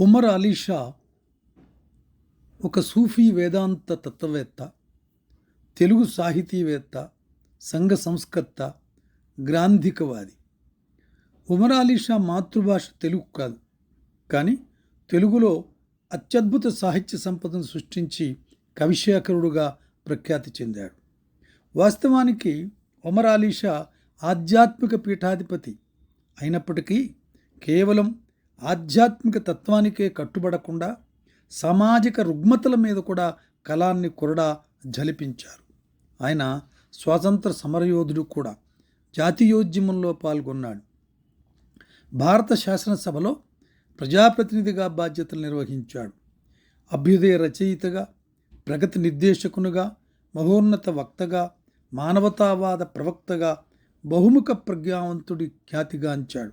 ఉమర్ అలీ షా ఒక సూఫీ వేదాంత తత్వవేత్త తెలుగు సాహితీవేత్త సంఘ సంస్కర్త గ్రాంధికవాది. ఉమర్ అలీ షా మాతృభాష తెలుగు కాదు. కానీ తెలుగులో అత్యద్భుత సాహిత్య సంపదను సృష్టించి కవిశేఖరుడుగా ప్రఖ్యాతి చెందాడు. వాస్తవానికి ఉమర్ అలీ షా ఆధ్యాత్మిక పీఠాధిపతి అయినప్పటికీ కేవలం ఆధ్యాత్మిక తత్వానికే కట్టుబడకుండా సామాజిక రుగ్మతల మీద కూడా కళాన్ని కొరడా జలిపించారు ఆయన స్వాతంత్ర సమరయోధుడు కూడా జాతీయోద్యమంలో పాల్గొన్నాడు. భారత శాసనసభలో ప్రజాప్రతినిధిగా బాధ్యతలు నిర్వహించాడు. అభ్యుదయ రచయితగా ప్రగతి నిర్దేశకునిగా మహోన్నత వక్తగా మానవతావాద ప్రవక్తగా బహుముఖ ప్రజ్ఞావంతుడి ఖ్యాతిగాంచాడు.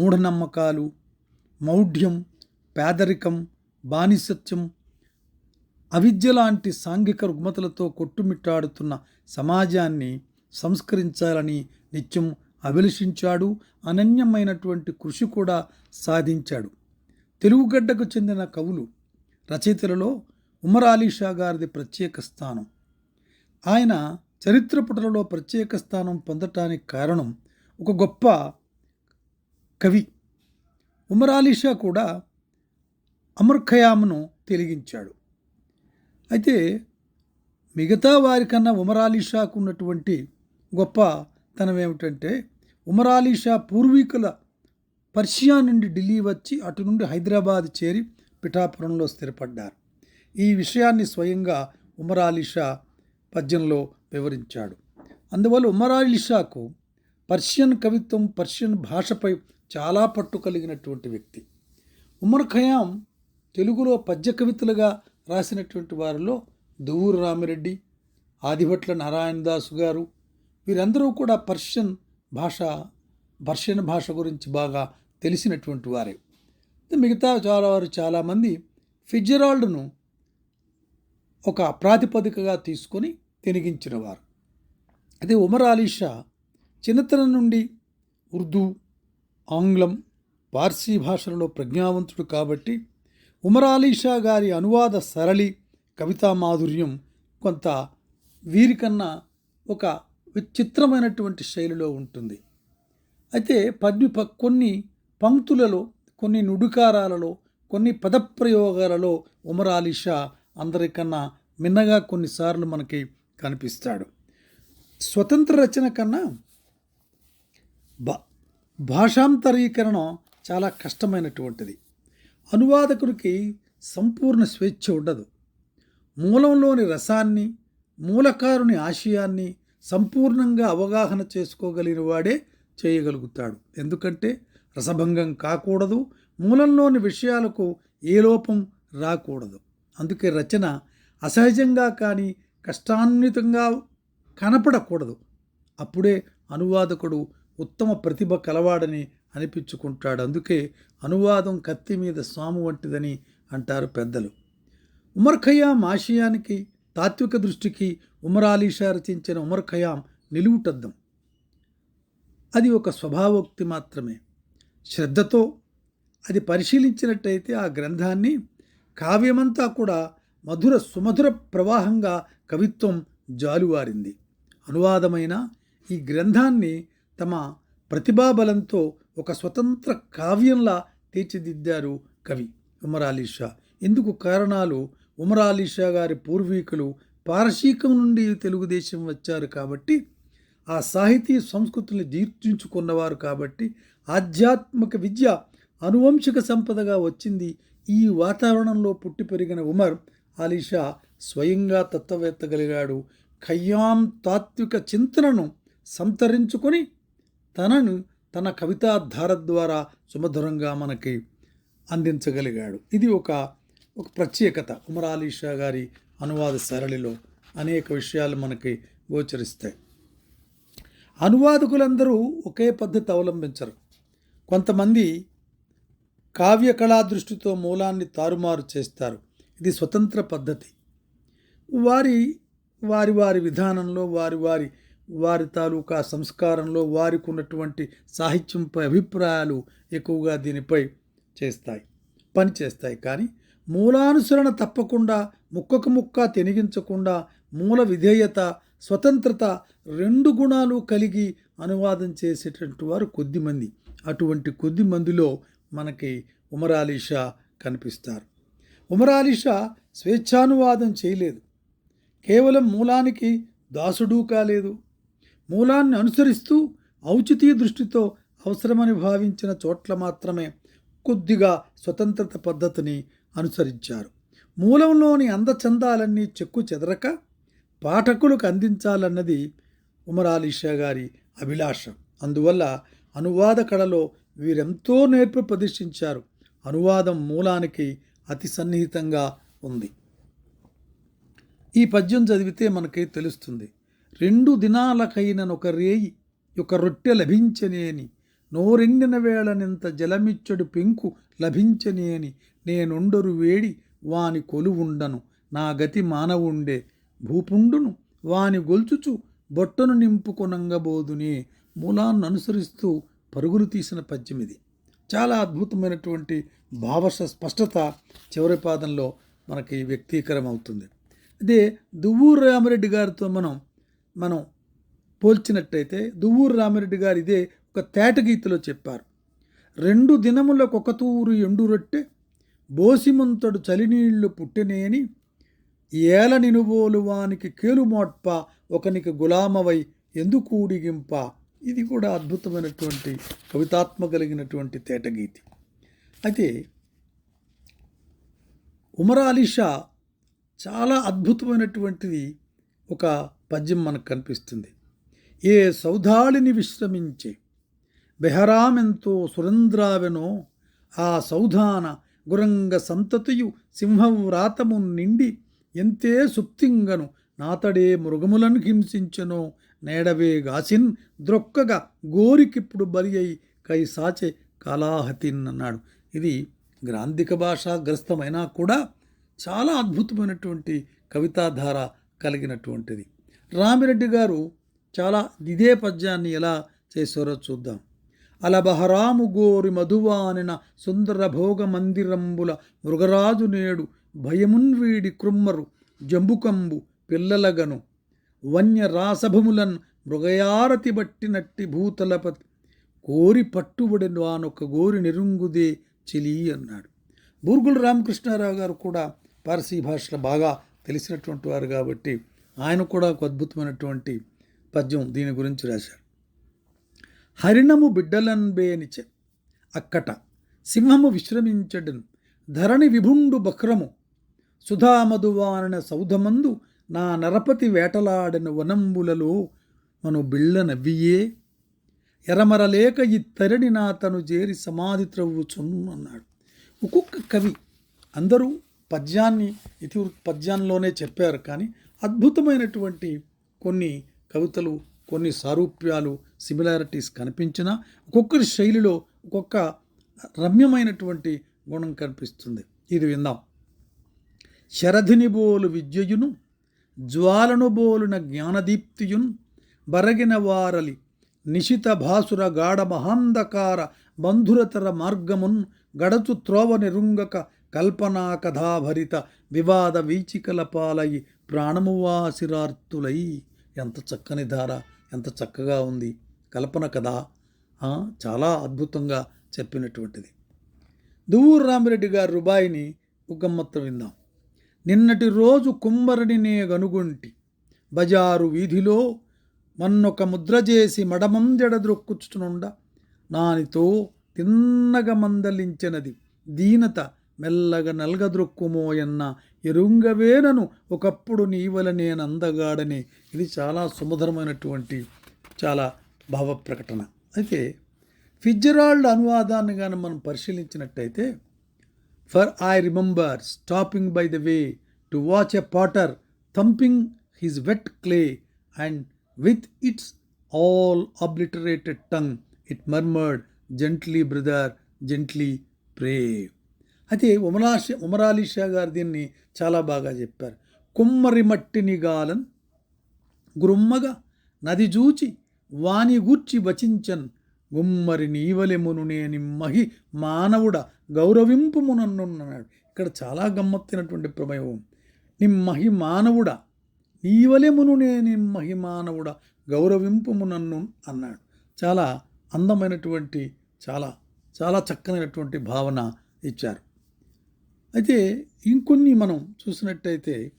మూఢనమ్మకాలు మౌఢ్యం పేదరికం బానిసత్యం అవిద్య లాంటి సాంఘిక రుగ్మతలతో కొట్టుమిట్టాడుతున్న సమాజాన్ని సంస్కరించాలని నిత్యం అభిలషించాడు అనన్యమైనటువంటి కృషి కూడా సాధించాడు. తెలుగుగడ్డకు చెందిన కవులు రచయితలలో ఉమర్ షా గారిది ప్రత్యేక స్థానం. ఆయన చరిత్ర పుటలలో ప్రత్యేక స్థానం పొందటానికి కారణం ఒక గొప్ప కవి ఉమర్ అలీషా కూడా అమర్ ఖయామ్ను తెలిగించాడు. అయితే మిగతా వారికన్నా ఉమర్ అలీషాకు ఉన్నటువంటి గొప్పతనం ఏమిటంటే ఉమర్ అలీషా పూర్వీకుల పర్షియా నుండి ఢిల్లీ వచ్చి అటు నుండి హైదరాబాద్ చేరి పిఠాపురంలో స్థిరపడ్డారు. ఈ విషయాన్ని స్వయంగా ఉమర్ అలీషా పద్యంలో వివరించాడు. అందువల్ల ఉమర్ అలీషాకు పర్షియన్ కవిత్వం పర్షియన్ భాషపై చాలా పట్టు కలిగినటువంటి వ్యక్తి. ఉమర్ ఖయాం తెలుగులో పద్య కవితలుగా రాసినటువంటి వారిలో దువ్వూరు రామిరెడ్డి ఆదిభట్ల నారాయణ దాసు గారు వీరందరూ కూడా పర్షియన్ భాష పర్షియన్ భాష గురించి బాగా తెలిసినటువంటి వారే. మిగతా చాలా వారు చాలామంది ఫిజరాల్డ్ను ఒక ప్రాతిపదికగా తీసుకొని తినిగించినవారు. అదే ఉమర్ అలీ షా చిన్నతనం నుండి ఉర్దూ ఆంగ్లం పార్సీ భాషలలో ప్రజ్ఞావంతుడు కాబట్టి ఉమరాలీషా గారి అనువాద సరళి కవితా మాధుర్యం కొంత వీరికన్నా ఒక విచిత్రమైనటువంటి శైలిలో ఉంటుంది. అయితే పద్మి కొన్ని పంక్తులలో కొన్ని నుడుకారాలలో కొన్ని పదప్రయోగాలలో ఉమరాలీషా అందరికన్నా మిన్నగా కొన్నిసార్లు మనకి కనిపిస్తాడు. స్వతంత్ర రచన కన్నా బా భాషాంతరీకరణం చాలా కష్టమైనటువంటిది. అనువాదకుడికి సంపూర్ణ స్వేచ్ఛ ఉండదు. మూలంలోని రసాన్ని మూలకారుని ఆశయాన్ని సంపూర్ణంగా అవగాహన చేసుకోగలిగిన వాడే చేయగలుగుతాడు. ఎందుకంటే రసభంగం కాకూడదు మూలంలోని విషయాలకు ఏ లోపం రాకూడదు. అందుకే రచన అసహజంగా కానీ కష్టాన్వితంగా కనపడకూడదు. అప్పుడే అనువాదకుడు ఉత్తమ ప్రతిభ కలవాడని అనిపించుకుంటాడు. అందుకే అనువాదం కత్తి మీద స్వాము వంటిదని అంటారు పెద్దలు. ఉమర్ ఖయాం ఆశయానికి తాత్విక దృష్టికి ఉమర్ అలీషా రచించిన ఉమర్ ఖయాం నిలువుటద్దం. అది ఒక స్వభావోక్తి మాత్రమే. శ్రద్ధతో అది పరిశీలించినట్టయితే ఆ గ్రంథాన్ని కావ్యమంతా కూడా మధుర సుమధుర ప్రవాహంగా కవిత్వం జాలువారింది. అనువాదమైన ఈ గ్రంథాన్ని తమ ప్రతిభాబలంతో ఒక స్వతంత్ర కావ్యంలా తీర్చిదిద్దారు కవి ఉమర్ అలీ షా. ఇందుకు కారణాలు ఉమర్ అలీ షా గారి పూర్వీకులు పారశీకం నుండి తెలుగుదేశం వచ్చారు కాబట్టి ఆ సాహితీ సంస్కృతిని జీర్తించుకున్నవారు కాబట్టి ఆధ్యాత్మిక విద్య అనువంశిక సంపదగా వచ్చింది. ఈ వాతావరణంలో పుట్టి పెరిగిన ఉమర్ అలీషా స్వయంగా తత్వవేత్తగలిగాడు ఖయ్యాం తాత్విక చింతనను సంతరించుకొని తనను తన కవితాధార ద్వారా సుమధురంగా మనకి అందించగలిగాడు. ఇది ఒక ఒక ప్రత్యేకత. ఉమర్ అలీ షా గారి అనువాద సరళిలో అనేక విషయాలు మనకి గోచరిస్తాయి. అనువాదకులందరూ ఒకే పద్ధతి అవలంబించరు. కొంతమంది కావ్య కళా దృష్టితో మూలాన్ని తారుమారు చేస్తారు. ఇది స్వతంత్ర పద్ధతి. వారి వారి వారి విధానంలో వారి వారి వారి తాలూకా సంస్కారంలో వారికి ఉన్నటువంటి సాహిత్యంపై అభిప్రాయాలు ఎక్కువగా దీనిపై చేస్తాయి పనిచేస్తాయి కానీ మూలానుసరణ తప్పకుండా ముక్కకు ముక్క తెనిగించకుండా మూల విధేయత స్వతంత్రత రెండు గుణాలు కలిగి అనువాదం చేసేటటువంటి వారు కొద్దిమంది అటువంటి కొద్ది మందిలో మనకి ఉమరాలీ షా కనిపిస్తారు. ఉమరాలీ షా స్వేచ్ఛానువాదం చేయలేదు. కేవలం మూలానికి దాసుడు కాలేదు. మూలాన్ని అనుసరిస్తూ ఔచితీ దృష్టితో అవసరమని భావించిన చోట్ల మాత్రమే కొద్దిగా స్వతంత్రత పద్ధతిని అనుసరించారు. మూలంలోని అందచందాలన్నీ చెక్కు చెదరక పాఠకులకు అందించాలన్నది ఉమరాలీషా గారి అభిలాష. అందువల్ల అనువాద కళలో వీరెంతో నేర్పు ప్రదర్శించారు. అనువాదం మూలానికి అతి సన్నిహితంగా ఉంది. ఈ పద్యం చదివితే మనకి తెలుస్తుంది. రెండు దినాలకైననొక రేయి ఒక రొట్టె లభించనేని. నోరెండిన వేళనింత జలమిచ్చడు పెంకు లభించనేని. నేనుండరు వేడి వాని కొలువుండను. నా గతి మానవుండే. భూపుండును వాని గొల్చుచు బొట్టను నింపుకొనంగబోదునే. మూలాన్ని అనుసరిస్తూ పరుగులు తీసిన పద్యం ఇది చాలా అద్భుతమైనటువంటి భావ స్పష్టత చివరి పాదంలో మనకి వ్యక్తీకరం అవుతుంది అదే దువ్వూరు రామరెడ్డి గారితో మనం మనం పోల్చినట్టయితే దువ్వూరు రామిరెడ్డి గారు ఇదే ఒక తేటగీతలో చెప్పారు. రెండు దినములకు ఒక తూరు ఎండు రొట్టె బోసిమంతడు చలినీళ్ళు పుట్టినేని ఏల నినుబోలు వానికి కేలుమోట్ప ఒకనికి గులామవై ఎందుకూడిగింప. ఇది కూడా అద్భుతమైనటువంటి కవితాత్మ కలిగినటువంటి తేటగీతి అయితే ఉమర్ చాలా అద్భుతమైనటువంటిది ఒక పద్యం మనకు కనిపిస్తుంది. ఏ సౌధాళిని విశ్రమించే బెహరామెంతో సురంద్రావెనో ఆ సౌధాన గురంగ సంతతియు సింహవ్రాతము నిండి ఎంతే సుప్తింగను నాతడే మృగములను హింసించెనో నేడవే గాసిన్ ద్రొక్కగా గోరికిప్పుడు బలి అయి కైసాచే కళాహతిన్ అన్నాడు. ఇది గ్రాంధిక భాష గ్రస్తమైనా కూడా చాలా అద్భుతమైనటువంటి కవితాధార కలిగినటువంటిది. రామిరెడ్డి గారు చాలా ఇదే పద్యాన్ని ఎలా చేశారో చూద్దాం. అలబహరాము గోరి మధువానిన సుందర భోగ మందిరంబుల మృగరాజు నేడు భయమున్ వీడి కృమ్మరు జంబుకంబు పిల్లలగను. వన్య రాసభములన్ మృగయారతి బట్టినట్టి భూతలపతి కోరి పట్టుబడిన వానొక గోరి నిరుంగుదే చిలి అన్నాడు. బూర్గుల రామకృష్ణారావు గారు కూడా పార్సీ భాషలో బాగా తెలిసినటువంటి వారు కాబట్టి ఆయన కూడా ఒక అద్భుతమైనటువంటి పద్యం దీని గురించి రాశారు. హరిణము బిడ్డలన్బేనిచె అక్కట సింహము విశ్రమించడను ధరణి విభుండు బక్రము సుధామధువాన సౌధమందు నా నరపతి వేటలాడిన వనంబులలో మను బిళ్ళ నవ్వియే ఎరమరలేక ఇత్తరిని నా తను చేరి సమాధి త్రవ్వుచున్ అన్నాడు ఒక్కొక్క కవి అందరూ పద్యాన్ని ఇతి పద్యంలోనే చెప్పారు కానీ అద్భుతమైనటువంటి కొన్ని కవితలు కొన్ని సారూప్యాలు సిమిలారిటీస్ కనిపించినా ఒక్కొక్కరి శైలిలో ఒక్కొక్క రమ్యమైనటువంటి గుణం కనిపిస్తుంది. ఇది విందాం. శరధిని బోలు విద్యయును జ్వాలను బోలున జ్ఞానదీప్తియును బరగిన వారలి నిశిత భాసుర గాఢ మహాంధకార బంధురతర మార్గమున్ గడచు త్రోవ నిరుంగక కల్పనాకథాభరిత వివాద వీచికల పాలయి ప్రాణమువాసిరార్తులై. ఎంత చక్కని ధార ఎంత చక్కగా ఉంది. కల్పన కథ. చాలా అద్భుతంగా చెప్పినటువంటిది. దువ్వూరు రామిరెడ్డి గారి రుబాయిని ఉగమ్మత్త విందాం. నిన్నటి రోజు కుమ్మరిని నే గనుగొంటి బజారు వీధిలో మన్నొక ముద్ర చేసి మడమంజడ ద్రొక్కుచునుండ నానితో తిన్నగ మందలించినది దీనత మెల్లగ నల్గద్రొక్కుమోయన్న ఎరుంగవేనను ఒకప్పుడు నీవల నేను అందగాడని ఇది చాలా సుమధురమైనటువంటి చాలా భావ ప్రకటన అయితే ఫిజ్జరాల్డ్ అనువాదాన్ని కానీ మనం పరిశీలించినట్టయితే for I remember stopping by the way to watch a potter thumping his wet clay and with its all obliterated tongue it murmured gently brother gently pray. అయితే ఉమరాష ఉమరాలీ షా గారు దీన్ని చాలా బాగా చెప్పారు. కుమ్మరి మట్టిని గాలన్ గురుమ్మగా నది జూచి వాని గూర్చి వచించన్ గుమ్మరి నీవలెమును నేని మహి మానవుడ గౌరవింపుమునన్నున్నాడు. ఇక్కడ చాలా గమ్మత్తైనటువంటి ప్రమేయం. నిమ్మహి మానవుడ నీవలెమును నేని మహి మానవుడ గౌరవింపు మునన్ను అన్నాడు. చాలా అందమైనటువంటి చాలా చాలా చక్కనైనటువంటి భావన ఇచ్చారు. అయితే ఇంకొన్ని మనం చూసినట్టయితే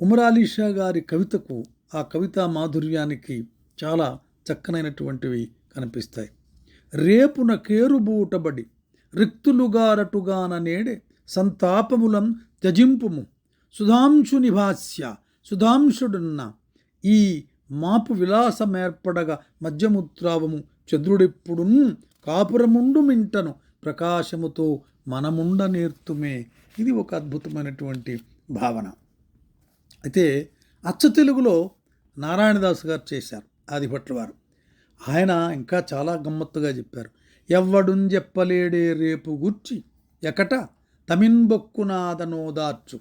ఉమర్ గారి కవితకు ఆ కవితా మాధుర్యానికి చాలా చక్కనైనటువంటివి కనిపిస్తాయి. రేపున కేరుబూటబడి రిక్తులుగారటుగాన నేడే సంతాపములం త్యజింపుము సుధాంశుని భాస్య సుధాంశుడున్న ఈ మాపు విలాసమేర్పడగా మధ్యముత్రావము చంద్రుడిప్పుడున్ కాపురముండు మింటను ప్రకాశముతో మనముండ నేర్తుమే ఇది ఒక అద్భుతమైనటువంటి భావన. అయితే అచ్చ తెలుగులో నారాయణదాస్ గారు చేశారు ఆదిభట్ల వారు ఆయన ఇంకా చాలా గమ్మత్తుగా చెప్పారు. ఎవ్వడున్ చెప్పలేడే రేపు గుర్చి ఎకట తమిన్బొక్కునాదనోదార్చు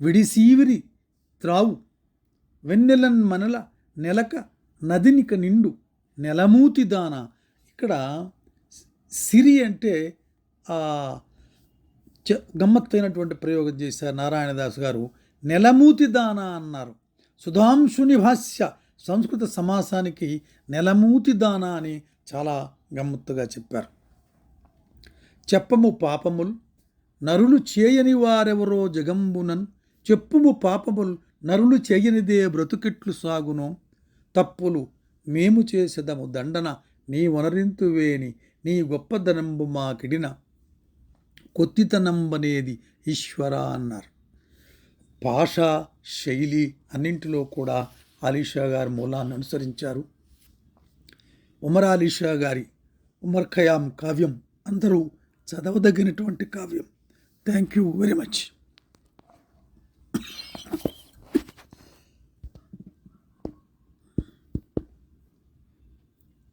విడిసీవిరి త్రావు వెన్నెలన్ మనల నెలక నదినిక నిండు నెలమూతి దాన. ఇక్కడ సిరి అంటే చ- గమ్మత్తైనటువంటి ప్రయోగం చేశారు నారాయణదాస్ గారు. నెలమూతి దాన అన్నారు. సుధాంశుని భాష్య సంస్కృత సమాసానికి నెలమూతి దాన అని చాలా గమ్మత్తుగా చెప్పారు. చెప్పము పాపముల్ నరులు చేయని వారెవరో జగంబునన్. చెప్పుము పాపముల్ నరులు చేయనిదే బ్రతుకిట్లు సాగును. తప్పులు మేము చేసేదము దండన నీ వనరింతువేని నీ గొప్పదనంబు మాకిడిన కొత్తితనంబనేది ఈశ్వర అన్నారు. భాష శైలి అన్నింటిలో కూడా అలీషా గారి మూలాన్ని అనుసరించారు. ఉమర్ అలీషా గారి ఉమర్ ఖయాం కావ్యం అందరూ చదవదగినటువంటి కావ్యం. Thank you very much.